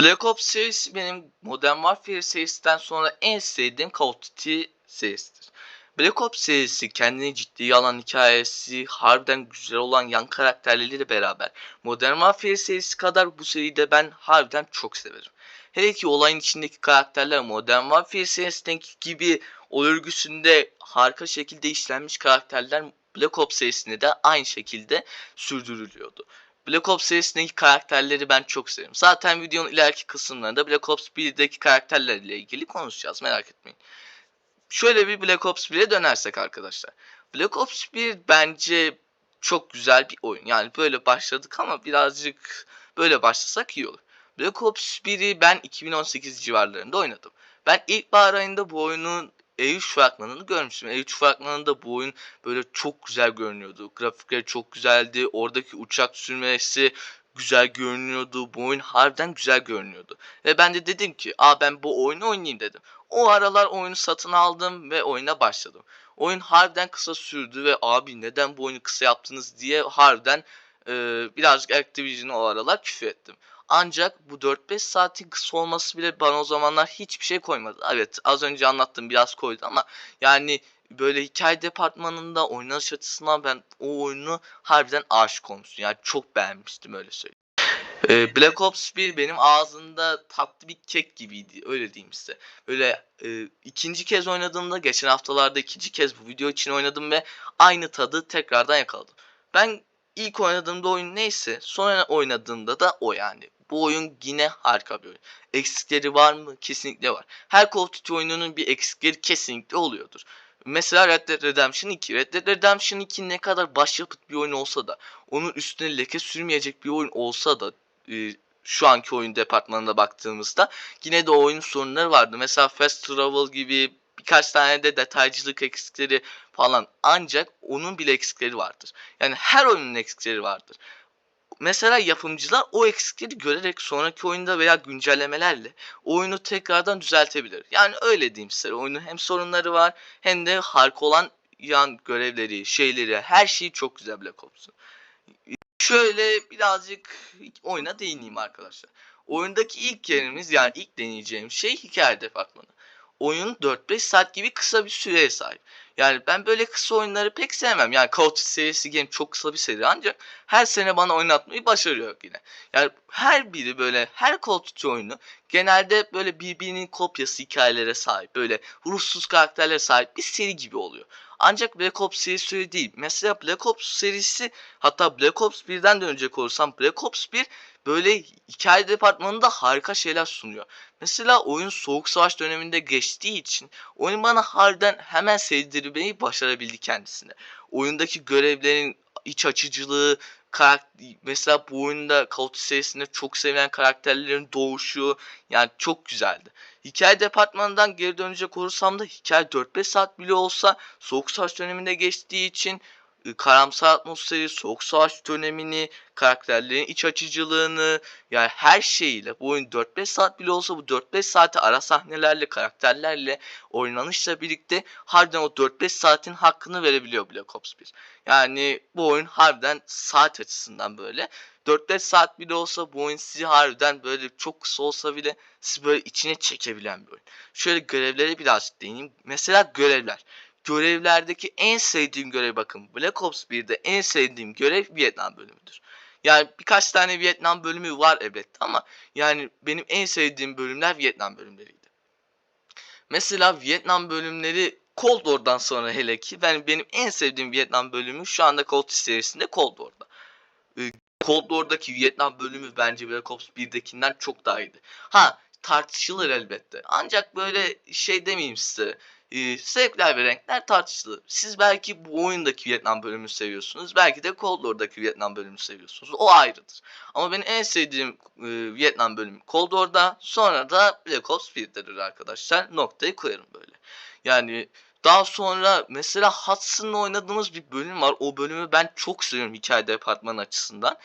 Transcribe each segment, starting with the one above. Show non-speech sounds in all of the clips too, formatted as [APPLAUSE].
Black Ops serisi benim Modern Warfare serisinden sonra en sevdiğim Call of Duty serisidir. Black Ops serisi kendini ciddiye alan hikayesi, harbiden güzel olan yan karakterleriyle beraber Modern Warfare serisi kadar bu seriyi de ben harbiden çok severim. Hele ki olayın içindeki karakterler Modern Warfare serisindeki gibi o örgüsünde harika şekilde işlenmiş karakterler Black Ops serisinde de aynı şekilde sürdürülüyordu. Black Ops serisindeki karakterleri ben çok seviyorum. Zaten videonun ileriki kısımlarında Black Ops 1'deki karakterlerle ilgili konuşacağız merak etmeyin. Şöyle bir Black Ops 1'e dönersek arkadaşlar. Black Ops 1 bence çok güzel bir oyun. Yani böyle başladık ama birazcık böyle başlasak iyi olur. Black Ops 1'i ben 2018 civarlarında oynadım. Ben ilkbahar ayında bu oyunun E3 fragmanını görmüştüm. E3 fragmanında bu oyun böyle çok güzel görünüyordu. Grafikleri çok güzeldi. Oradaki uçak sürmesi güzel görünüyordu. Bu oyun harbiden güzel görünüyordu. Ve ben de dedim ki aa ben bu oyunu oynayayım dedim. O aralar oyunu satın aldım ve oyuna başladım. Oyun harbiden kısa sürdü ve abi neden bu oyunu kısa yaptınız diye harbiden e, birazcık Activision'a o aralar küfür ettim. Ancak bu 4-5 saatin kısa olması bile bana o zamanlar hiçbir şey koymadı. Evet az önce anlattım biraz koydu ama yani böyle hikaye departmanında oynanış açısından ben o oyunu harbiden aşık olmuştum. Yani çok beğenmiştim öyle söyleyeyim. Ee, Black Ops 1 benim ağzımda tatlı bir kek gibiydi öyle diyeyim size. Böyle e, ikinci kez oynadığımda geçen haftalarda ikinci kez bu video için oynadım ve aynı tadı tekrardan yakaladım. Ben ilk oynadığımda oyun neyse sonra oynadığımda da o yani. Bu oyun yine harika bir oyun. Eksikleri var mı? Kesinlikle var. Her Call of Duty oyununun bir eksikleri kesinlikle oluyordur. Mesela Red Dead Redemption 2. Red Dead Redemption 2 ne kadar başyapıt bir oyun olsa da, onun üstüne leke sürmeyecek bir oyun olsa da e, şu anki oyun departmanına baktığımızda yine de o oyunun sorunları vardı. Mesela Fast Travel gibi birkaç tane de detaycılık eksikleri falan ancak onun bile eksikleri vardır. Yani her oyunun eksikleri vardır. Mesela yapımcılar o eksikleri görerek sonraki oyunda veya güncellemelerle oyunu tekrardan düzeltebilir. Yani öyle diyeyim size. Oyunun hem sorunları var hem de harika olan yan görevleri, şeyleri, her şeyi çok güzel Black Ops'un. Şöyle birazcık oyuna değineyim arkadaşlar. Oyundaki ilk yerimiz yani ilk deneyeceğim şey hikaye departmanı. Oyun 4-5 saat gibi kısa bir süreye sahip. Yani ben böyle kısa oyunları pek sevmem. Yani Call of Duty serisi game çok kısa bir seri ancak her sene bana oynatmayı başarıyor yine. Yani her biri böyle her Call of Duty oyunu genelde böyle birbirinin kopyası hikayelere sahip. Böyle ruhsuz karakterlere sahip bir seri gibi oluyor. Ancak Black Ops serisi öyle değil. Mesela Black Ops serisi hatta Black Ops 1'den de önce olursam Black Ops 1 böyle hikaye departmanında harika şeyler sunuyor. Mesela oyun Soğuk Savaş döneminde geçtiği için oyun bana harbiden hemen sevdirmeyi başarabildi kendisine. Oyundaki görevlerin iç açıcılığı, karakter, mesela bu oyunda Call of serisinde çok sevilen karakterlerin doğuşu yani çok güzeldi. Hikaye departmanından geri dönecek olursam da hikaye 4-5 saat bile olsa Soğuk Savaş döneminde geçtiği için karamsar atmosferi, soğuk savaş dönemini, karakterlerin iç açıcılığını yani her şeyiyle bu oyun 4-5 saat bile olsa bu 4-5 saati ara sahnelerle, karakterlerle, oynanışla birlikte harbiden o 4-5 saatin hakkını verebiliyor Black Ops 1. Yani bu oyun harbiden saat açısından böyle 4-5 saat bile olsa bu oyun sizi harbiden böyle çok kısa olsa bile sizi böyle içine çekebilen bir oyun. Şöyle görevlere birazcık değineyim. Mesela görevler görevlerdeki en sevdiğim görev bakın Black Ops 1'de en sevdiğim görev Vietnam bölümüdür. Yani birkaç tane Vietnam bölümü var evet ama yani benim en sevdiğim bölümler Vietnam bölümleriydi. Mesela Vietnam bölümleri Cold War'dan sonra hele ki ben benim en sevdiğim Vietnam bölümü şu anda Duty serisinde Cold War'da. Ee, Cold War'daki Vietnam bölümü bence Black Ops 1'dekinden çok daha iyiydi. Ha tartışılır elbette. Ancak böyle şey demeyeyim size e, ve renkler tartışılır. Siz belki bu oyundaki Vietnam bölümünü seviyorsunuz. Belki de Cold War'daki Vietnam bölümünü seviyorsunuz. O ayrıdır. Ama benim en sevdiğim e, Vietnam bölümü Cold War'da. Sonra da Black Ops 1'dedir arkadaşlar. Noktayı koyarım böyle. Yani daha sonra mesela Hudson'la oynadığımız bir bölüm var. O bölümü ben çok seviyorum hikaye departmanı açısından.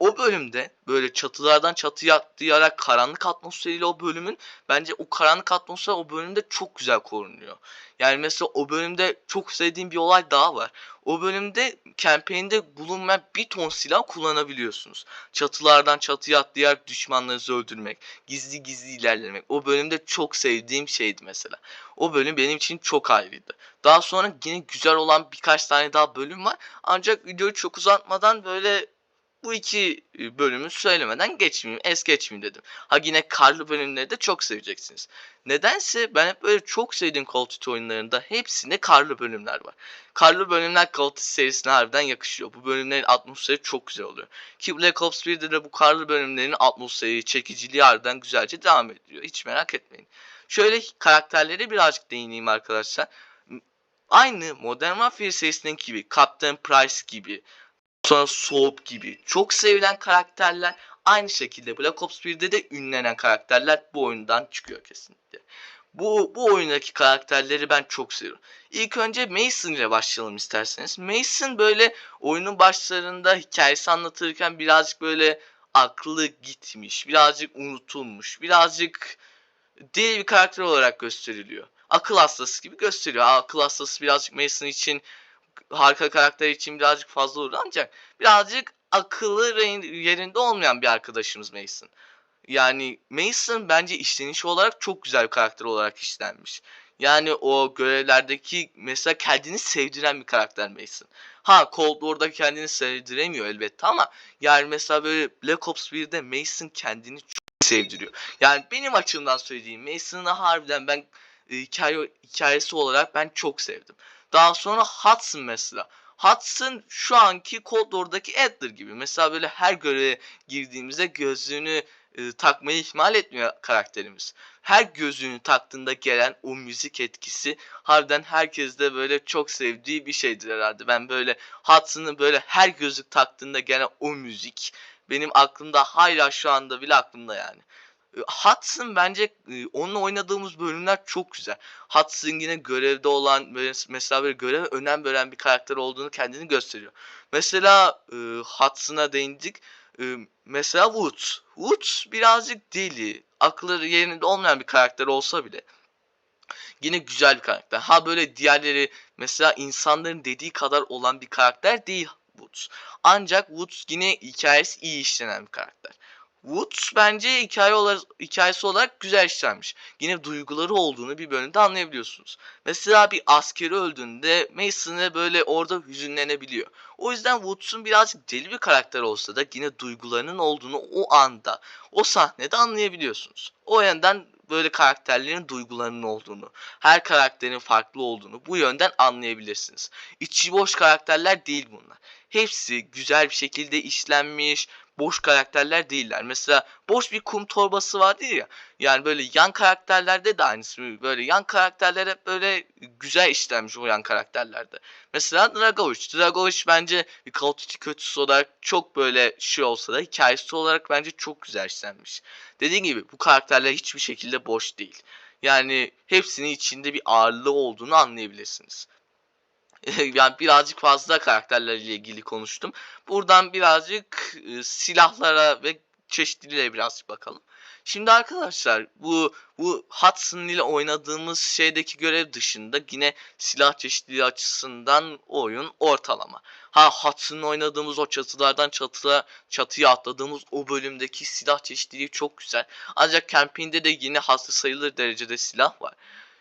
O bölümde böyle çatılardan çatıya atlayarak karanlık atmosferiyle o bölümün bence o karanlık atmosfer o bölümde çok güzel korunuyor. Yani mesela o bölümde çok sevdiğim bir olay daha var. O bölümde campaign'de bulunmayan bir ton silah kullanabiliyorsunuz. Çatılardan çatıya atlayarak düşmanlarınızı öldürmek, gizli gizli ilerlemek. O bölümde çok sevdiğim şeydi mesela. O bölüm benim için çok ayrıydı. Daha sonra yine güzel olan birkaç tane daha bölüm var. Ancak videoyu çok uzatmadan böyle bu iki e, bölümü söylemeden geçmeyeyim, es geçmeyeyim dedim. Ha yine karlı bölümleri de çok seveceksiniz. Nedense ben hep böyle çok sevdiğim Call of Duty oyunlarında hepsinde karlı bölümler var. Karlı bölümler Call of Duty serisine harbiden yakışıyor. Bu bölümlerin atmosferi çok güzel oluyor. Ki Black Ops 1'de de bu karlı bölümlerin atmosferi, çekiciliği harbiden güzelce devam ediyor. Hiç merak etmeyin. Şöyle karakterlere birazcık değineyim arkadaşlar. Aynı Modern Warfare serisindeki gibi, Captain Price gibi, sonra Soap gibi çok sevilen karakterler aynı şekilde Black Ops 1'de de ünlenen karakterler bu oyundan çıkıyor kesinlikle. Bu, bu oyundaki karakterleri ben çok seviyorum. İlk önce Mason ile başlayalım isterseniz. Mason böyle oyunun başlarında hikayesi anlatırken birazcık böyle aklı gitmiş, birazcık unutulmuş, birazcık değil bir karakter olarak gösteriliyor. Akıl hastası gibi gösteriyor. Akıl hastası birazcık Mason için harika karakter için birazcık fazla olur ancak birazcık akıllı yerinde olmayan bir arkadaşımız Mason. Yani Mason bence işleniş olarak çok güzel bir karakter olarak işlenmiş. Yani o görevlerdeki mesela kendini sevdiren bir karakter Mason. Ha Cold War'da kendini sevdiremiyor elbette ama yani mesela böyle Black Ops 1'de Mason kendini çok sevdiriyor. Yani benim açımdan söylediğim Mason'ı harbiden ben e, hikaye, hikayesi olarak ben çok sevdim. Daha sonra Hudson mesela. Hudson şu anki Cold War'daki Adler gibi. Mesela böyle her göreve girdiğimizde gözlüğünü e, takmayı ihmal etmiyor karakterimiz. Her gözlüğünü taktığında gelen o müzik etkisi harbiden herkes de böyle çok sevdiği bir şeydir herhalde. Ben böyle Hudson'ın böyle her gözlük taktığında gelen o müzik benim aklımda hala şu anda bile aklımda yani. Hudson bence onunla oynadığımız bölümler çok güzel. Hudson yine görevde olan mesela böyle göreve önem veren bir karakter olduğunu kendini gösteriyor. Mesela e, Hudson'a değindik. Mesela Woods. Woods birazcık deli, akılları yerinde olmayan bir karakter olsa bile yine güzel bir karakter. Ha böyle diğerleri mesela insanların dediği kadar olan bir karakter değil Woods. Ancak Woods yine hikayesi iyi işlenen bir karakter. Woods bence hikaye olarak, hikayesi olarak güzel işlenmiş. Yine duyguları olduğunu bir bölümde anlayabiliyorsunuz. Mesela bir askeri öldüğünde Mason'e böyle orada hüzünlenebiliyor. O yüzden Woods'un birazcık deli bir karakter olsa da yine duygularının olduğunu o anda, o sahnede anlayabiliyorsunuz. O yönden böyle karakterlerin duygularının olduğunu, her karakterin farklı olduğunu bu yönden anlayabilirsiniz. İçi boş karakterler değil bunlar. Hepsi güzel bir şekilde işlenmiş, boş karakterler değiller. Mesela boş bir kum torbası vardı ya. Yani böyle yan karakterlerde de aynısı. Böyle yan karakterler hep böyle güzel işlenmiş o yan karakterlerde. Mesela Dragovic. Dragovic bence bir Call of Duty kötüsü olarak çok böyle şey olsa da hikayesi olarak bence çok güzel işlenmiş. Dediğim gibi bu karakterler hiçbir şekilde boş değil. Yani hepsinin içinde bir ağırlığı olduğunu anlayabilirsiniz. [LAUGHS] yani birazcık fazla karakterlerle ilgili konuştum. Buradan birazcık e, silahlara ve çeşitliliğe birazcık bakalım. Şimdi arkadaşlar bu bu Hudson ile oynadığımız şeydeki görev dışında yine silah çeşitliliği açısından oyun ortalama. Ha Hudson'la oynadığımız o çatılardan çatıya, çatıya atladığımız o bölümdeki silah çeşitliliği çok güzel. Ancak campingde de yine hasta sayılır derecede silah var.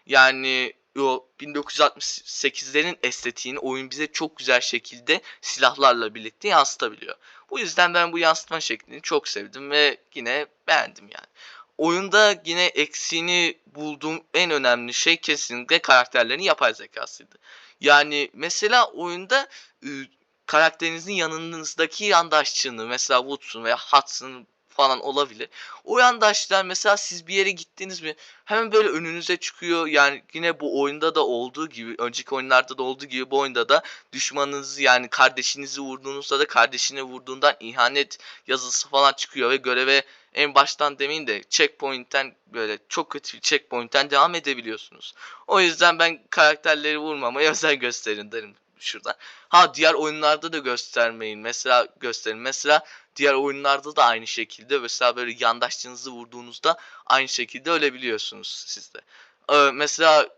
Yani o 1968'lerin estetiğini oyun bize çok güzel şekilde silahlarla birlikte yansıtabiliyor. Bu yüzden ben bu yansıtma şeklini çok sevdim ve yine beğendim yani. Oyunda yine eksiğini bulduğum en önemli şey kesinlikle karakterlerin yapay zekasıydı. Yani mesela oyunda ıı, karakterinizin yanınızdaki yandaşçığını mesela Woods'un veya Hudson'ın falan olabilir. O yandaşlar mesela siz bir yere gittiniz mi hemen böyle önünüze çıkıyor. Yani yine bu oyunda da olduğu gibi önceki oyunlarda da olduğu gibi bu oyunda da düşmanınızı yani kardeşinizi vurduğunuzda da kardeşine vurduğundan ihanet yazısı falan çıkıyor ve göreve en baştan demeyin de checkpoint'ten böyle çok kötü bir checkpoint'ten devam edebiliyorsunuz. O yüzden ben karakterleri vurmamaya [LAUGHS] özen gösterin derim. Şuradan. Ha diğer oyunlarda da göstermeyin. Mesela gösterin. Mesela diğer oyunlarda da aynı şekilde mesela böyle yandaşçınızı vurduğunuzda aynı şekilde ölebiliyorsunuz siz de. Ee, mesela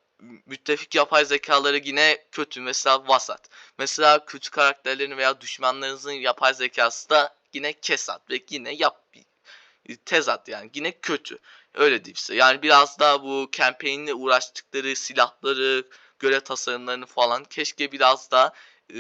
müttefik yapay zekaları yine kötü. Mesela vasat. Mesela kötü karakterlerin veya düşmanlarınızın yapay zekası da yine kesat ve yine yap tezat yani yine kötü. Öyle diyeyim. Yani biraz daha bu campaign'le uğraştıkları silahları, görev tasarımlarını falan keşke biraz daha e,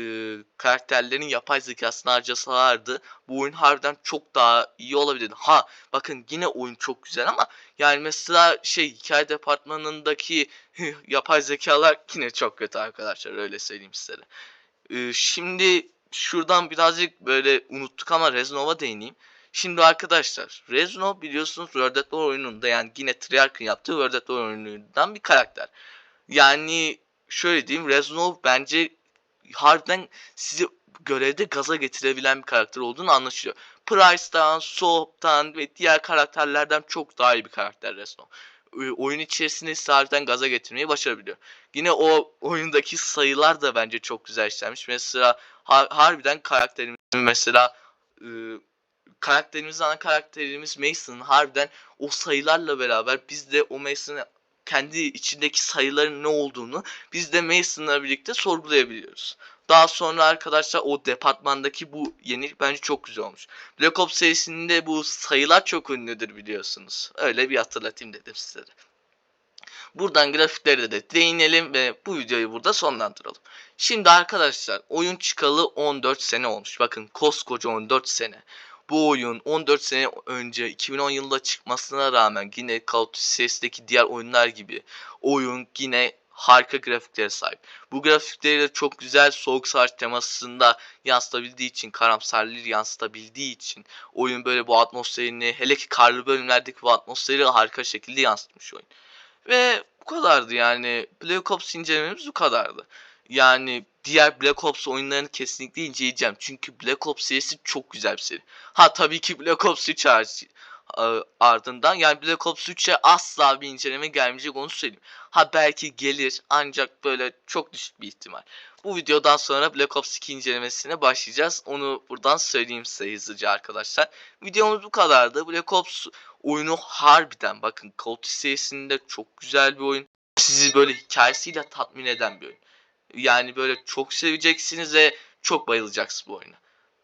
karakterlerin yapay zekasını harcasalardı. Bu oyun harbiden çok daha iyi olabilirdi. Ha bakın yine oyun çok güzel ama yani mesela şey hikaye departmanındaki [LAUGHS] yapay zekalar yine çok kötü arkadaşlar öyle söyleyeyim size. E, şimdi şuradan birazcık böyle unuttuk ama Reznova değineyim. Şimdi arkadaşlar Reznov biliyorsunuz World at War oyununda yani yine Treyarch'ın yaptığı World at War oyunundan bir karakter. Yani şöyle diyeyim Reznov bence harbiden sizi görevde gaza getirebilen bir karakter olduğunu anlaşılıyor. Price'tan, Soap'tan ve diğer karakterlerden çok daha iyi bir karakter Reznov. Oyun içerisinde harbiden gaza getirmeyi başarabiliyor. Yine o oyundaki sayılar da bence çok güzel işlenmiş. Mesela har harbiden karakterimiz mesela ıı, karakterimiz ana karakterimiz Mason harbiden o sayılarla beraber biz de o Mason'ı kendi içindeki sayıların ne olduğunu biz de Mason'la birlikte sorgulayabiliyoruz. Daha sonra arkadaşlar o departmandaki bu yenilik bence çok güzel olmuş. Black Ops serisinde bu sayılar çok ünlüdür biliyorsunuz. Öyle bir hatırlatayım dedim size de. Buradan grafiklere de değinelim ve bu videoyu burada sonlandıralım. Şimdi arkadaşlar oyun çıkalı 14 sene olmuş. Bakın koskoca 14 sene bu oyun 14 sene önce 2010 yılında çıkmasına rağmen yine Call of Duty serisindeki diğer oyunlar gibi oyun yine harika grafiklere sahip. Bu grafikleri de çok güzel soğuk savaş temasında yansıtabildiği için, karamsarlığı yansıtabildiği için oyun böyle bu atmosferini hele ki karlı bölümlerdeki bu atmosferi harika şekilde yansıtmış oyun. Ve bu kadardı yani Black Ops incelememiz bu kadardı. Yani diğer Black Ops oyunlarını kesinlikle inceleyeceğim. Çünkü Black Ops serisi çok güzel bir seri. Ha tabii ki Black Ops 3 ardından yani Black Ops 3'e asla bir inceleme gelmeyecek onu söyleyeyim. Ha belki gelir ancak böyle çok düşük bir ihtimal. Bu videodan sonra Black Ops 2 incelemesine başlayacağız. Onu buradan söyleyeyim size hızlıca arkadaşlar. Videomuz bu kadardı. Black Ops oyunu harbiden bakın Call of Duty serisinde çok güzel bir oyun. Sizi böyle hikayesiyle tatmin eden bir oyun. Yani böyle çok seveceksiniz ve çok bayılacaksınız bu oyuna.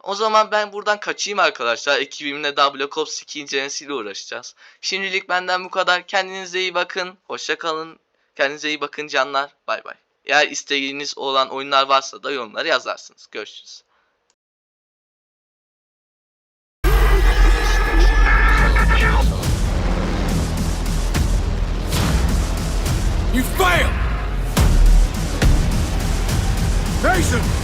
O zaman ben buradan kaçayım arkadaşlar. Ekibimle daha Black Ops 2 incelemesiyle uğraşacağız. Şimdilik benden bu kadar. Kendinize iyi bakın. Hoşça kalın. Kendinize iyi bakın canlar. Bay bay. Eğer istediğiniz olan oyunlar varsa da yorumlara yazarsınız. Görüşürüz. You failed! Mason!